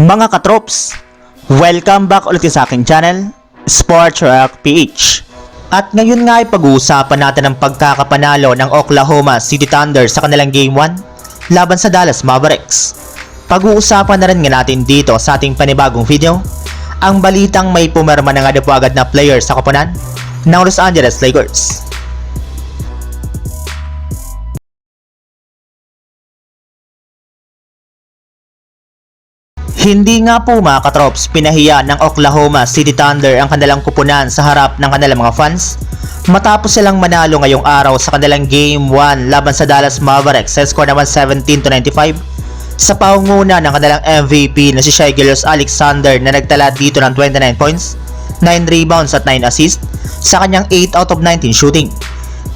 Mga katrops, welcome back ulit sa aking channel, Sports Rock PH. At ngayon nga ay pag-uusapan natin ang pagkakapanalo ng Oklahoma City Thunder sa kanilang Game 1 laban sa Dallas Mavericks. Pag-uusapan na rin nga natin dito sa ating panibagong video ang balitang may pumirma na nga agad na player sa koponan ng Los Angeles Lakers. Hindi nga po mga katrops pinahiya ng Oklahoma City Thunder ang kanilang kupunan sa harap ng kanilang mga fans matapos silang manalo ngayong araw sa kanilang Game 1 laban sa Dallas Mavericks sa score naman 17 to 95 sa paunguna ng kanilang MVP na si Shai Gilgeous Alexander na nagtala dito ng 29 points, 9 rebounds at 9 assists sa kanyang 8 out of 19 shooting.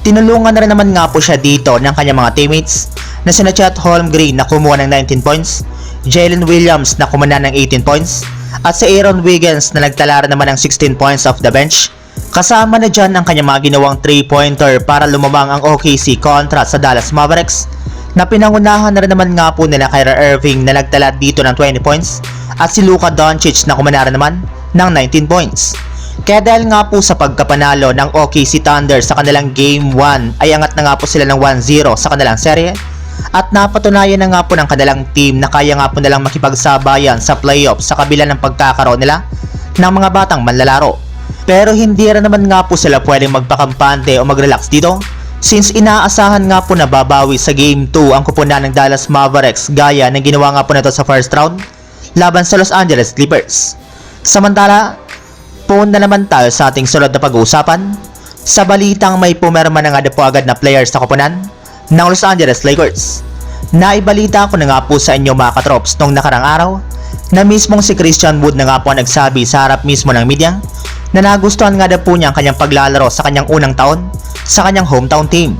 Tinulungan na rin naman nga po siya dito ng kanyang mga teammates na sina Chet Holmgren na kumuha ng 19 points, Jalen Williams na kumana ng 18 points, at si Aaron Wiggins na nagtala naman ng 16 points off the bench. Kasama na dyan ang kanyang mga ginawang 3-pointer para lumamang ang OKC kontra sa Dallas Mavericks na pinangunahan na rin naman nga po nila Kyrie Irving na nagtala dito ng 20 points at si Luka Doncic na kumana rin naman ng 19 points. Kaya dahil nga po sa pagkapanalo ng OKC Thunder sa kanilang Game 1 ay angat na nga po sila ng 1-0 sa kanilang serye at napatunayan na nga po ng kanilang team na kaya nga po nilang makipagsabayan sa playoffs sa kabila ng pagkakaroon nila ng mga batang manlalaro. Pero hindi rin naman nga po sila pwedeng magpakampante o mag-relax dito since inaasahan nga po na babawi sa Game 2 ang kupunan ng Dallas Mavericks gaya ng ginawa nga po nito sa first round laban sa Los Angeles Clippers. Samantala, Phone na naman tayo sa ating sunod na pag-uusapan sa balitang may pumerma na nga po agad na players sa koponan ng Los Angeles Lakers. Naibalita ko na nga po sa inyo mga katrops nung nakarang araw na mismong si Christian Wood na nga po nagsabi sa harap mismo ng media na nagustuhan nga na po niya ang kanyang paglalaro sa kanyang unang taon sa kanyang hometown team.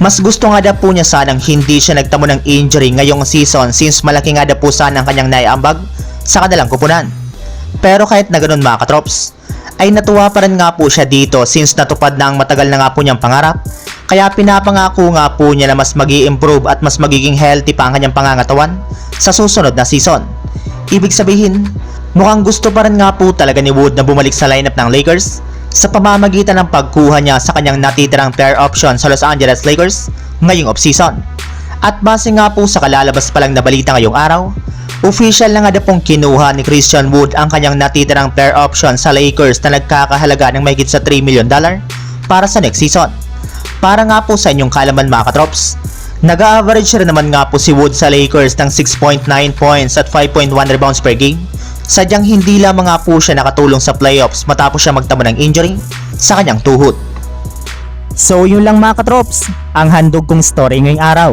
Mas gusto nga na po niya sanang hindi siya nagtamo ng injury ngayong season since malaki nga na po sana ang kanyang naiambag sa kanilang kupunan. Pero kahit na ganun mga katrops, ay natuwa pa rin nga po siya dito since natupad na ang matagal na nga po niyang pangarap. Kaya pinapangako nga po niya na mas mag improve at mas magiging healthy pa ang kanyang pangangatawan sa susunod na season. Ibig sabihin, mukhang gusto pa rin nga po talaga ni Wood na bumalik sa lineup ng Lakers sa pamamagitan ng pagkuha niya sa kanyang natitirang player option sa Los Angeles Lakers ngayong offseason. At base nga po sa kalalabas pa lang na balita ngayong araw, Official na nga na pong kinuha ni Christian Wood ang kanyang natitirang player option sa Lakers na nagkakahalaga ng mahigit sa 3 million dollar para sa next season. Para nga po sa inyong kalaman mga katrops, nag-average rin naman nga po si Wood sa Lakers ng 6.9 points at 5.1 rebounds per game. Sadyang hindi lamang nga po siya nakatulong sa playoffs matapos siya magtamo ng injury sa kanyang tuhod. So yun lang mga katrops, ang handog kong story ngayong araw.